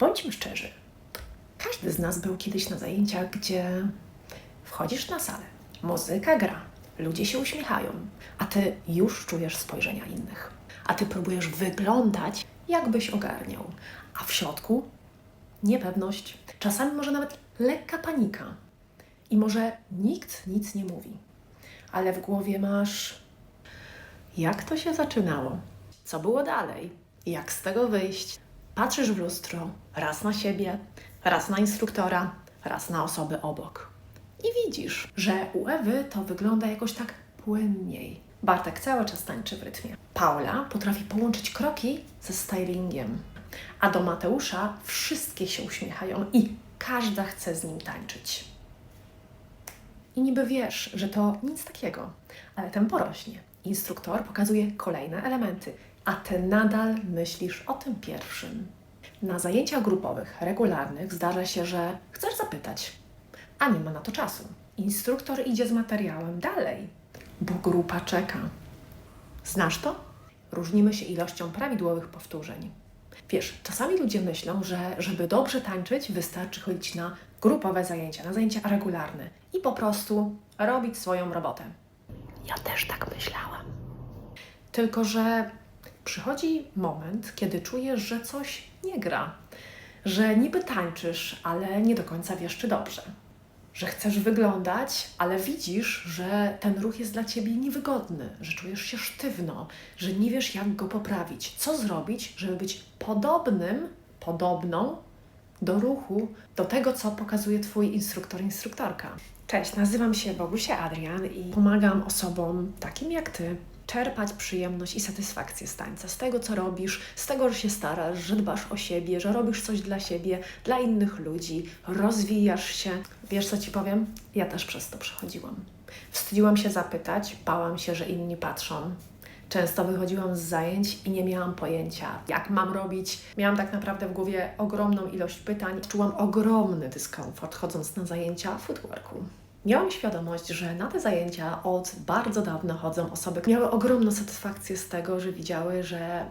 Bądźmy szczerzy. Każdy z nas był kiedyś na zajęciach, gdzie wchodzisz na salę, muzyka gra, ludzie się uśmiechają, a ty już czujesz spojrzenia innych. A ty próbujesz wyglądać, jakbyś ogarniał, a w środku niepewność, czasami może nawet lekka panika. I może nikt nic nie mówi, ale w głowie masz, jak to się zaczynało, co było dalej, jak z tego wyjść. Patrzysz w lustro, raz na siebie, raz na instruktora, raz na osoby obok. I widzisz, że u Ewy to wygląda jakoś tak płynniej. Bartek cały czas tańczy w rytmie. Paula potrafi połączyć kroki ze stylingiem. A do Mateusza wszystkie się uśmiechają i każda chce z nim tańczyć. I niby wiesz, że to nic takiego, ale tempo rośnie. Instruktor pokazuje kolejne elementy, a ty nadal myślisz o tym pierwszym. Na zajęciach grupowych, regularnych zdarza się, że chcesz zapytać, a nie ma na to czasu. Instruktor idzie z materiałem dalej, bo grupa czeka. Znasz to? Różnimy się ilością prawidłowych powtórzeń. Wiesz, czasami ludzie myślą, że żeby dobrze tańczyć, wystarczy chodzić na grupowe zajęcia, na zajęcia regularne i po prostu robić swoją robotę. Ja też tak myślałam. Tylko, że przychodzi moment, kiedy czujesz, że coś nie gra, że niby tańczysz, ale nie do końca wiesz, czy dobrze. Że chcesz wyglądać, ale widzisz, że ten ruch jest dla ciebie niewygodny, że czujesz się sztywno, że nie wiesz, jak go poprawić. Co zrobić, żeby być podobnym, podobną do ruchu, do tego, co pokazuje Twój instruktor, instruktorka. Cześć, nazywam się Bogusia Adrian i pomagam osobom takim jak Ty czerpać przyjemność i satysfakcję z tańca, z tego, co robisz, z tego, że się starasz, że dbasz o siebie, że robisz coś dla siebie, dla innych ludzi, rozwijasz się. Wiesz, co Ci powiem? Ja też przez to przechodziłam. Wstydziłam się zapytać, bałam się, że inni patrzą. Często wychodziłam z zajęć i nie miałam pojęcia, jak mam robić. Miałam tak naprawdę w głowie ogromną ilość pytań. Czułam ogromny dyskomfort chodząc na zajęcia footworku. Miałam świadomość, że na te zajęcia od bardzo dawna chodzą osoby, które miały ogromną satysfakcję z tego, że widziały, że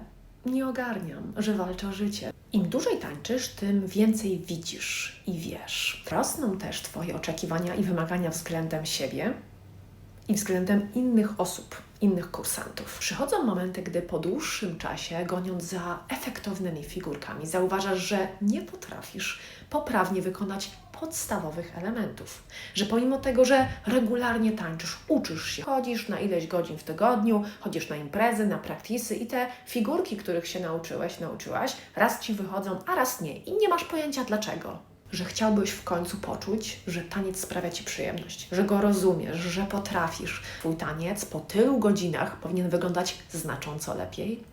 nie ogarniam, że walczę o życie. Im dłużej tańczysz, tym więcej widzisz i wiesz. Rosną też Twoje oczekiwania i wymagania względem siebie i względem innych osób, innych kursantów. Przychodzą momenty, gdy po dłuższym czasie, goniąc za efektownymi figurkami, zauważasz, że nie potrafisz poprawnie wykonać podstawowych elementów. Że pomimo tego, że regularnie tańczysz, uczysz się, chodzisz na ileś godzin w tygodniu, chodzisz na imprezy, na praktisy i te figurki, których się nauczyłeś, nauczyłaś, raz ci wychodzą, a raz nie. I nie masz pojęcia dlaczego że chciałbyś w końcu poczuć, że taniec sprawia Ci przyjemność, że go rozumiesz, że potrafisz. Twój taniec po tylu godzinach powinien wyglądać znacząco lepiej.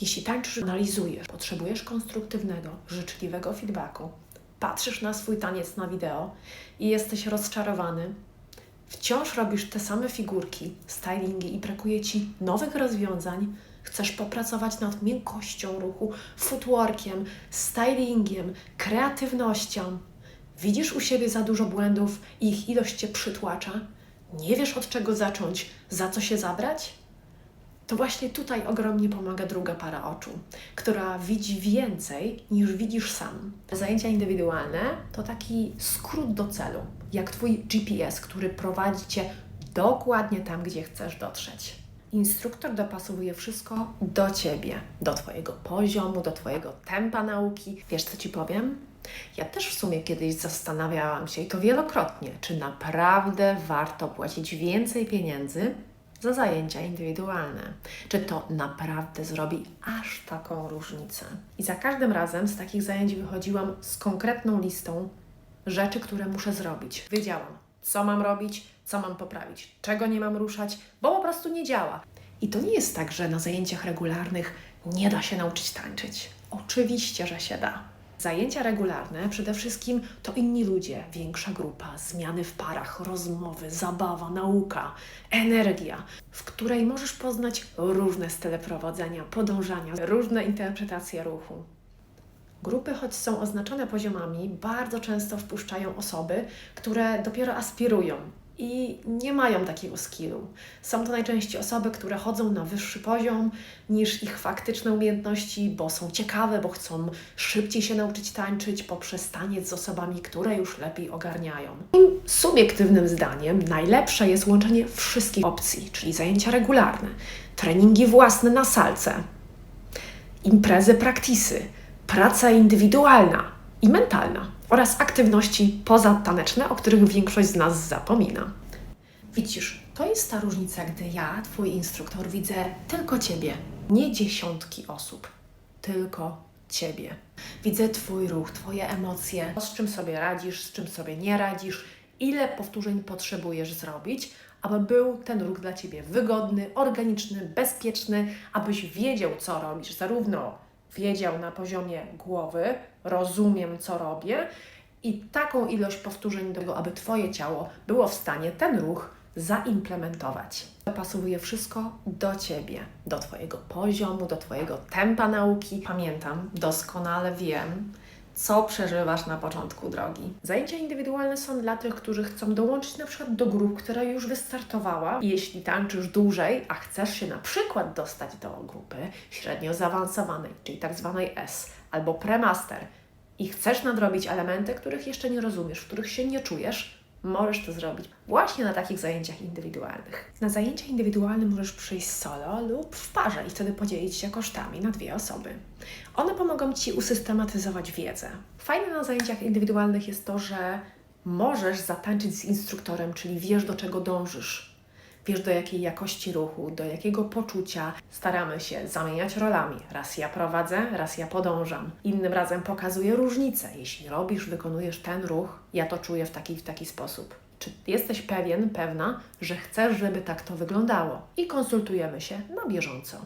Jeśli tańczysz, analizujesz, potrzebujesz konstruktywnego, życzliwego feedbacku, patrzysz na swój taniec na wideo i jesteś rozczarowany, wciąż robisz te same figurki, stylingi i brakuje Ci nowych rozwiązań, chcesz popracować nad miękkością ruchu, footworkiem, stylingiem, kreatywnością, widzisz u siebie za dużo błędów i ich ilość Cię przytłacza, nie wiesz od czego zacząć, za co się zabrać? To właśnie tutaj ogromnie pomaga druga para oczu, która widzi więcej niż widzisz sam. Zajęcia indywidualne to taki skrót do celu, jak Twój GPS, który prowadzi Cię dokładnie tam, gdzie chcesz dotrzeć. Instruktor dopasowuje wszystko do Ciebie, do Twojego poziomu, do Twojego tempa nauki. Wiesz, co Ci powiem? Ja też w sumie kiedyś zastanawiałam się i to wielokrotnie, czy naprawdę warto płacić więcej pieniędzy za zajęcia indywidualne. Czy to naprawdę zrobi aż taką różnicę? I za każdym razem z takich zajęć wychodziłam z konkretną listą rzeczy, które muszę zrobić. Wiedziałam, co mam robić, co mam poprawić, czego nie mam ruszać, bo po prostu nie działa. I to nie jest tak, że na zajęciach regularnych nie da się nauczyć tańczyć. Oczywiście, że się da. Zajęcia regularne przede wszystkim to inni ludzie, większa grupa, zmiany w parach, rozmowy, zabawa, nauka, energia, w której możesz poznać różne style prowadzenia, podążania, różne interpretacje ruchu. Grupy, choć są oznaczone poziomami, bardzo często wpuszczają osoby, które dopiero aspirują i nie mają takiego skillu. Są to najczęściej osoby, które chodzą na wyższy poziom niż ich faktyczne umiejętności, bo są ciekawe, bo chcą szybciej się nauczyć tańczyć poprzez taniec z osobami, które już lepiej ogarniają. Moim subiektywnym zdaniem najlepsze jest łączenie wszystkich opcji, czyli zajęcia regularne, treningi własne na salce, imprezy, praktisy, praca indywidualna i mentalna oraz aktywności pozataneczne, o których większość z nas zapomina. Widzisz, to jest ta różnica, gdy ja, Twój instruktor, widzę tylko Ciebie, nie dziesiątki osób, tylko Ciebie. Widzę Twój ruch, Twoje emocje, z czym sobie radzisz, z czym sobie nie radzisz, ile powtórzeń potrzebujesz zrobić, aby był ten ruch dla Ciebie wygodny, organiczny, bezpieczny, abyś wiedział, co robisz, zarówno wiedział na poziomie głowy, rozumiem, co robię, i taką ilość powtórzeń do tego, aby Twoje ciało było w stanie ten ruch zaimplementować. Dopasowuje wszystko do Ciebie, do Twojego poziomu, do Twojego tempa nauki. Pamiętam, doskonale wiem, co przeżywasz na początku drogi. Zajęcia indywidualne są dla tych, którzy chcą dołączyć na przykład do grup, która już wystartowała. Jeśli tańczysz dłużej, a chcesz się na przykład dostać do grupy średnio zaawansowanej, czyli tak zwanej S albo premaster i chcesz nadrobić elementy, których jeszcze nie rozumiesz, w których się nie czujesz, możesz to zrobić właśnie na takich zajęciach indywidualnych. Na zajęcia indywidualne możesz przyjść solo lub w parze i wtedy podzielić się kosztami na dwie osoby. One pomogą Ci usystematyzować wiedzę. Fajne na zajęciach indywidualnych jest to, że możesz zatańczyć z instruktorem, czyli wiesz do czego dążysz. Wiesz do jakiej jakości ruchu, do jakiego poczucia. Staramy się zamieniać rolami. Raz ja prowadzę, raz ja podążam. Innym razem pokazuję różnicę. Jeśli robisz, wykonujesz ten ruch, ja to czuję w taki w taki sposób. Czy jesteś pewien, pewna, że chcesz, żeby tak to wyglądało? I konsultujemy się na bieżąco.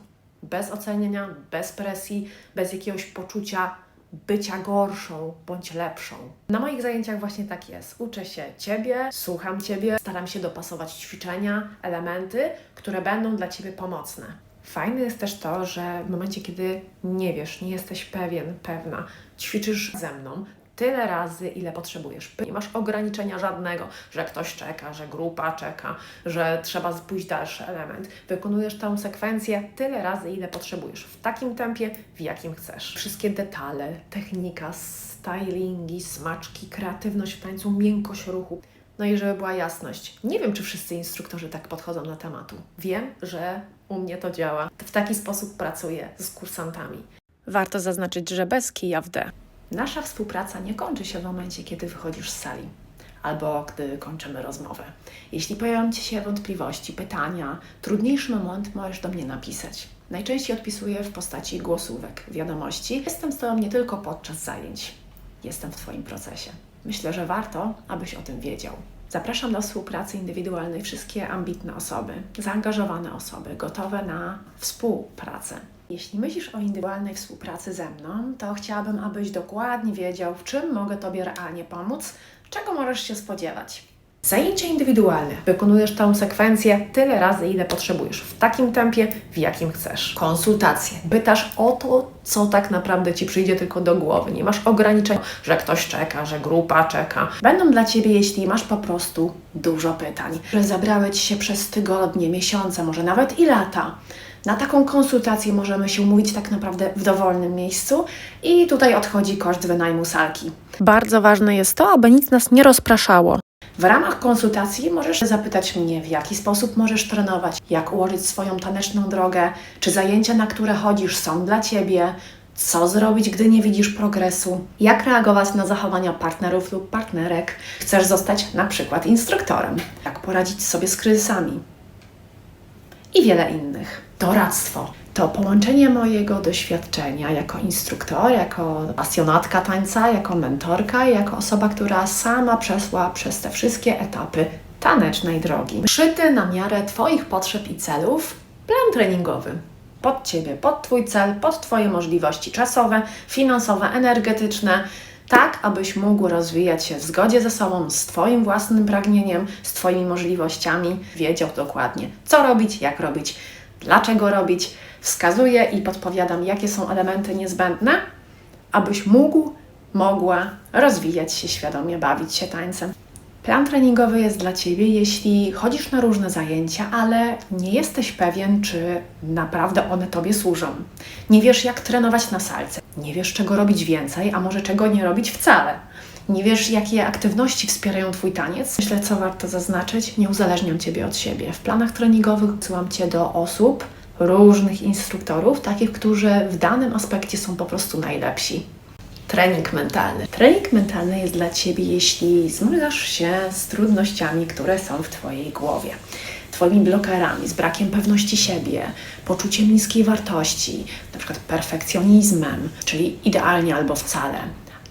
Bez oceniania, bez presji, bez jakiegoś poczucia bycia gorszą bądź lepszą. Na moich zajęciach właśnie tak jest. Uczę się Ciebie, słucham Ciebie, staram się dopasować ćwiczenia, elementy, które będą dla Ciebie pomocne. Fajne jest też to, że w momencie, kiedy nie wiesz, nie jesteś pewien, pewna, ćwiczysz ze mną, tyle razy, ile potrzebujesz. Nie masz ograniczenia żadnego, że ktoś czeka, że grupa czeka, że trzeba pójść dalszy element. Wykonujesz tę sekwencję tyle razy, ile potrzebujesz, w takim tempie, w jakim chcesz. Wszystkie detale, technika, stylingi, smaczki, kreatywność w tańcu, miękkość ruchu. No i żeby była jasność, nie wiem, czy wszyscy instruktorzy tak podchodzą do tematu. Wiem, że u mnie to działa. W taki sposób pracuję z kursantami. Warto zaznaczyć, że bez kija w D. Nasza współpraca nie kończy się w momencie, kiedy wychodzisz z sali albo gdy kończymy rozmowę. Jeśli pojawią Ci się wątpliwości, pytania, trudniejszy moment możesz do mnie napisać. Najczęściej odpisuję w postaci głosówek, wiadomości. Jestem z Tobą nie tylko podczas zajęć, jestem w Twoim procesie. Myślę, że warto, abyś o tym wiedział. Zapraszam do współpracy indywidualnej wszystkie ambitne osoby, zaangażowane osoby, gotowe na współpracę. Jeśli myślisz o indywidualnej współpracy ze mną, to chciałabym, abyś dokładnie wiedział, w czym mogę Tobie realnie pomóc, czego możesz się spodziewać. Zajęcie indywidualne. Wykonujesz tę sekwencję tyle razy, ile potrzebujesz, w takim tempie, w jakim chcesz. Konsultacje. Pytasz o to, co tak naprawdę Ci przyjdzie tylko do głowy. Nie masz ograniczeń, że ktoś czeka, że grupa czeka. Będą dla Ciebie, jeśli masz po prostu dużo pytań, że zabrały Ci się przez tygodnie, miesiące, może nawet i lata. Na taką konsultację możemy się umówić tak naprawdę w dowolnym miejscu i tutaj odchodzi koszt wynajmu salki. Bardzo ważne jest to, aby nic nas nie rozpraszało. W ramach konsultacji możesz zapytać mnie, w jaki sposób możesz trenować, jak ułożyć swoją taneczną drogę, czy zajęcia, na które chodzisz, są dla Ciebie, co zrobić, gdy nie widzisz progresu, jak reagować na zachowania partnerów lub partnerek, chcesz zostać na przykład instruktorem, jak poradzić sobie z kryzysami i wiele innych. Doradztwo to połączenie mojego doświadczenia jako instruktor, jako pasjonatka tańca, jako mentorka, jako osoba, która sama przeszła przez te wszystkie etapy tanecznej drogi. Szyty na miarę Twoich potrzeb i celów plan treningowy. Pod Ciebie, pod Twój cel, pod Twoje możliwości czasowe, finansowe, energetyczne, tak abyś mógł rozwijać się w zgodzie ze sobą, z Twoim własnym pragnieniem, z Twoimi możliwościami, wiedział dokładnie, co robić, jak robić, dlaczego robić. Wskazuję i podpowiadam, jakie są elementy niezbędne, abyś mógł, mogła rozwijać się świadomie, bawić się tańcem. Plan treningowy jest dla Ciebie, jeśli chodzisz na różne zajęcia, ale nie jesteś pewien, czy naprawdę one Tobie służą. Nie wiesz, jak trenować na salce. Nie wiesz, czego robić więcej, a może czego nie robić wcale. Nie wiesz, jakie aktywności wspierają Twój taniec. Myślę, co warto zaznaczyć, nie uzależniam Ciebie od siebie. W planach treningowych wysyłam Cię do osób, różnych instruktorów, takich, którzy w danym aspekcie są po prostu najlepsi. Trening mentalny. Trening mentalny jest dla Ciebie, jeśli zmagasz się z trudnościami, które są w Twojej głowie. Twoimi blokerami, z brakiem pewności siebie, poczuciem niskiej wartości, na przykład perfekcjonizmem, czyli idealnie albo wcale,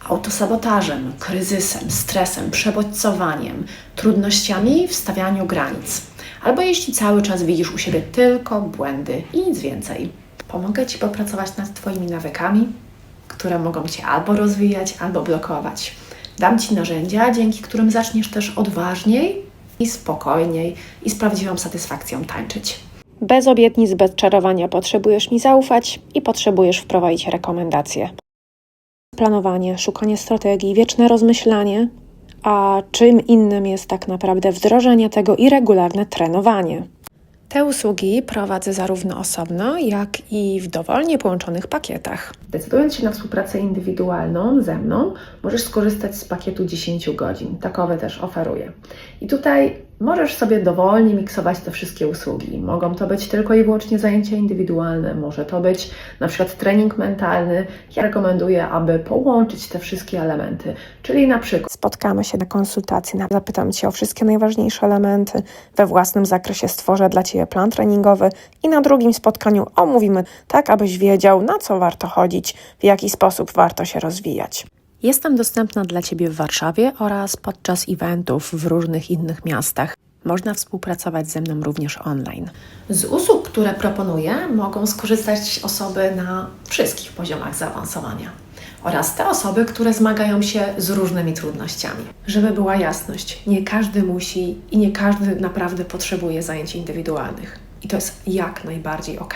autosabotażem, kryzysem, stresem, przebodźcowaniem, trudnościami w stawianiu granic. Albo jeśli cały czas widzisz u siebie tylko błędy i nic więcej. Pomogę Ci popracować nad Twoimi nawykami, które mogą Cię albo rozwijać, albo blokować. Dam Ci narzędzia, dzięki którym zaczniesz też odważniej i spokojniej i z prawdziwą satysfakcją tańczyć. Bez obietnic, bez czarowania potrzebujesz mi zaufać i potrzebujesz wprowadzić rekomendacje. Planowanie, szukanie strategii, wieczne rozmyślanie, a czym innym jest tak naprawdę wdrożenie tego i regularne trenowanie. Te usługi prowadzę zarówno osobno, jak i w dowolnie połączonych pakietach. Decydując się na współpracę indywidualną ze mną, możesz skorzystać z pakietu 10 godzin. Takowe też oferuję. I tutaj możesz sobie dowolnie miksować te wszystkie usługi. Mogą to być tylko i wyłącznie zajęcia indywidualne, może to być na przykład trening mentalny. Ja rekomenduję, aby połączyć te wszystkie elementy, czyli na przykład Spotkamy się na konsultacji, zapytam Cię o wszystkie najważniejsze elementy, we własnym zakresie stworzę dla Ciebie plan treningowy i na drugim spotkaniu omówimy tak, abyś wiedział, na co warto chodzić, w jaki sposób warto się rozwijać. Jestem dostępna dla Ciebie w Warszawie oraz podczas eventów w różnych innych miastach. Można współpracować ze mną również online. Z usług, które proponuję, mogą skorzystać osoby na wszystkich poziomach zaawansowania oraz te osoby, które zmagają się z różnymi trudnościami. Żeby była jasność, nie każdy musi i nie każdy naprawdę potrzebuje zajęć indywidualnych. I to jest jak najbardziej ok.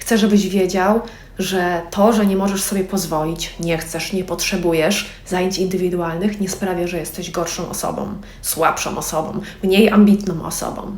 Chcę, żebyś wiedział, że to, że nie możesz sobie pozwolić, nie chcesz, nie potrzebujesz zajęć indywidualnych, nie sprawia, że jesteś gorszą osobą, słabszą osobą, mniej ambitną osobą.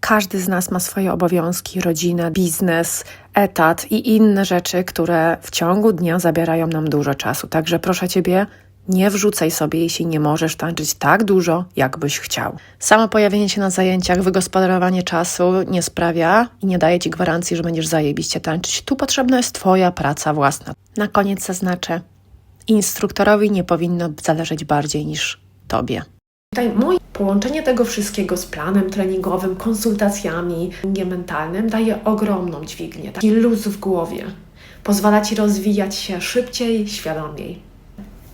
Każdy z nas ma swoje obowiązki, rodzinę, biznes, etat i inne rzeczy, które w ciągu dnia zabierają nam dużo czasu. Także proszę Ciebie, nie wrzucaj sobie, jeśli nie możesz tańczyć tak dużo, jak byś chciał. Samo pojawienie się na zajęciach, wygospodarowanie czasu nie sprawia i nie daje Ci gwarancji, że będziesz zajebiście tańczyć. Tu potrzebna jest Twoja praca własna. Na koniec zaznaczę, instruktorowi nie powinno zależeć bardziej niż Tobie. Tutaj moje połączenie tego wszystkiego z planem treningowym, konsultacjami, mentalnym daje ogromną dźwignię, taki luz w głowie. Pozwala Ci rozwijać się szybciej, świadomiej.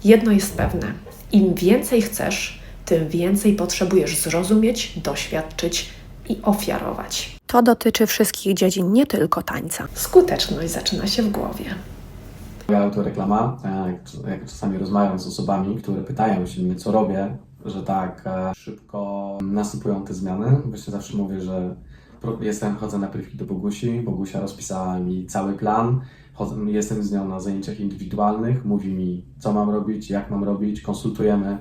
Jedno jest pewne: im więcej chcesz, tym więcej potrzebujesz zrozumieć, doświadczyć i ofiarować. To dotyczy wszystkich dziedzin, nie tylko tańca. Skuteczność zaczyna się w głowie. Moja autoreklama, e, jak, czasami rozmawiam z osobami, które pytają się mnie, co robię, że tak e, szybko nasypują te zmiany. Właśnie zawsze mówię, że jestem, chodzę na prywki do Bogusi, Bogusia rozpisała mi cały plan, jestem z nią na zajęciach indywidualnych, mówi mi, co mam robić, jak mam robić, konsultujemy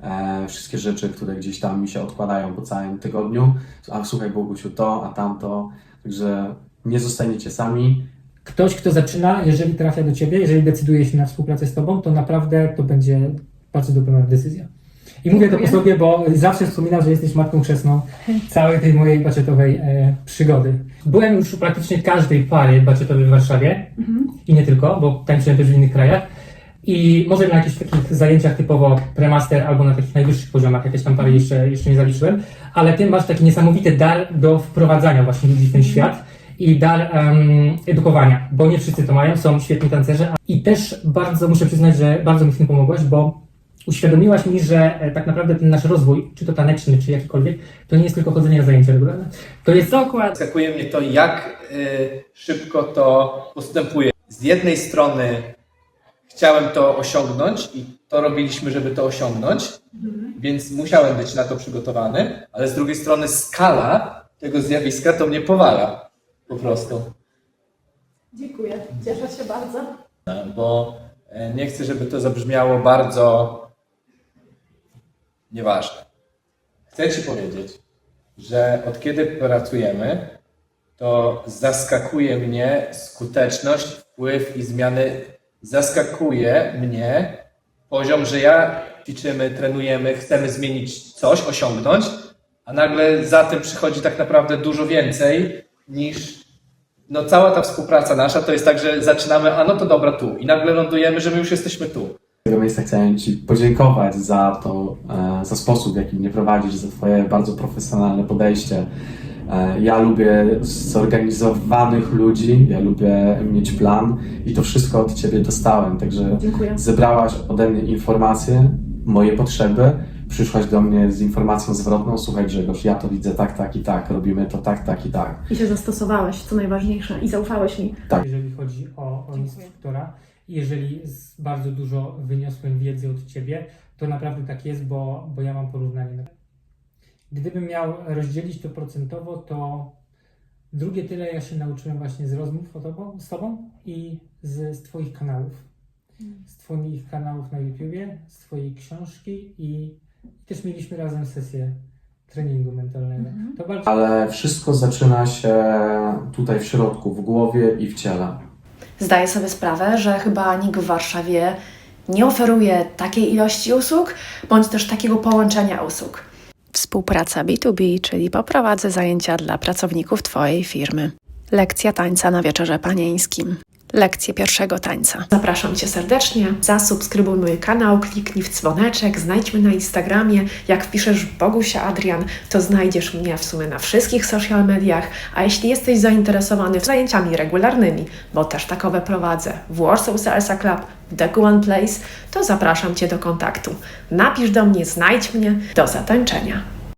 e, wszystkie rzeczy, które gdzieś tam mi się odkładają po całym tygodniu. A słuchaj Bogusiu, to, a tamto, także nie zostaniecie sami, Ktoś, kto zaczyna, jeżeli trafia do Ciebie, jeżeli decyduje się na współpracę z Tobą, to naprawdę to będzie bardzo dobra decyzja. I mówię to po sobie, bo zawsze wspominam, że jesteś matką chrzestną całej tej mojej baczetowej e, przygody. Byłem już u praktycznie każdej pary baczetowej w Warszawie. I nie tylko, bo tańczyłem też w innych krajach. I może na jakichś takich zajęciach typowo premaster albo na takich najwyższych poziomach, jakieś tam pary jeszcze, jeszcze nie zaliczyłem, ale Ty masz taki niesamowity dar do wprowadzania właśnie ludzi w ten świat i dar em, edukowania, bo nie wszyscy to mają, są świetni tancerze. I też bardzo muszę przyznać, że bardzo mi w tym pomogłaś, bo uświadomiłaś mi, że e, tak naprawdę ten nasz rozwój, czy to taneczny, czy jakikolwiek, to nie jest tylko chodzenie na zajęcia regularne. To jest Dokładnie. Zaskakuje mnie to, jak y, szybko to postępuje. Z jednej strony chciałem to osiągnąć i to robiliśmy, żeby to osiągnąć, więc musiałem być na to przygotowany, ale z drugiej strony skala tego zjawiska to mnie powala po prostu. Dziękuję, cieszę się bardzo. Bo e, nie chcę, żeby to zabrzmiało bardzo nieważne. chcę Ci powiedzieć, że od kiedy pracujemy, to zaskakuje mnie skuteczność, wpływ i zmiany. Zaskakuje mnie poziom, że ja ćwiczymy, trenujemy, chcemy zmienić coś, osiągnąć, a nagle za tym przychodzi tak naprawdę dużo więcej niż no cała ta współpraca nasza to jest tak, że zaczynamy, a no to dobra tu i nagle lądujemy, że my już jesteśmy tu. Z tego miejsca chciałem Ci podziękować za to, e, za sposób, w jaki mnie prowadzisz, za Twoje bardzo profesjonalne podejście. E, Ja lubię zorganizowanych ludzi, ja lubię mieć plan i to wszystko od Ciebie dostałem, także Dziękuję. zebrałaś ode mnie informacje, moje potrzeby, przyszłaś do mnie z informacją zwrotną, słuchaj Grzegorz, ja to widzę tak, tak i tak, robimy to tak, tak i tak. I się zastosowałeś, co najważniejsze, i zaufałeś mi. jeżeli chodzi o, o instruktora. Jeżeli z bardzo dużo wyniosłem wiedzy od Ciebie, to naprawdę tak jest, bo, bo ja mam porównanie. Gdybym miał rozdzielić to procentowo, to drugie tyle ja się nauczyłem właśnie z rozmów o tobą, z Tobą i z, z Twoich kanałów. Z Twoich kanałów na YouTubie, z Twojej książki i też mieliśmy razem sesję treningu mentalnego. To bardzo Ale wszystko zaczyna się tutaj w środku, w głowie i w ciele. Zdaję sobie sprawę, że chyba nikt w Warszawie nie oferuje takiej ilości usług, bądź też takiego połączenia usług. Współpraca B2B, czyli poprowadzę zajęcia dla pracowników Twojej firmy. Lekcja tańca na wieczorze panieńskim. Lekcje pierwszego tańca. Zapraszam Cię serdecznie, zasubskrybuj mój kanał, kliknij w dzwoneczek, znajdź mnie na Instagramie. Jak wpiszesz Bogusia Adrian, to znajdziesz mnie w sumie na wszystkich social mediach. A jeśli jesteś zainteresowany zajęciami regularnymi, bo też takowe prowadzę w Warsaw Salsa Club, The One Place, to zapraszam Cię do kontaktu. Napisz do mnie, znajdź mnie, do zatańczenia.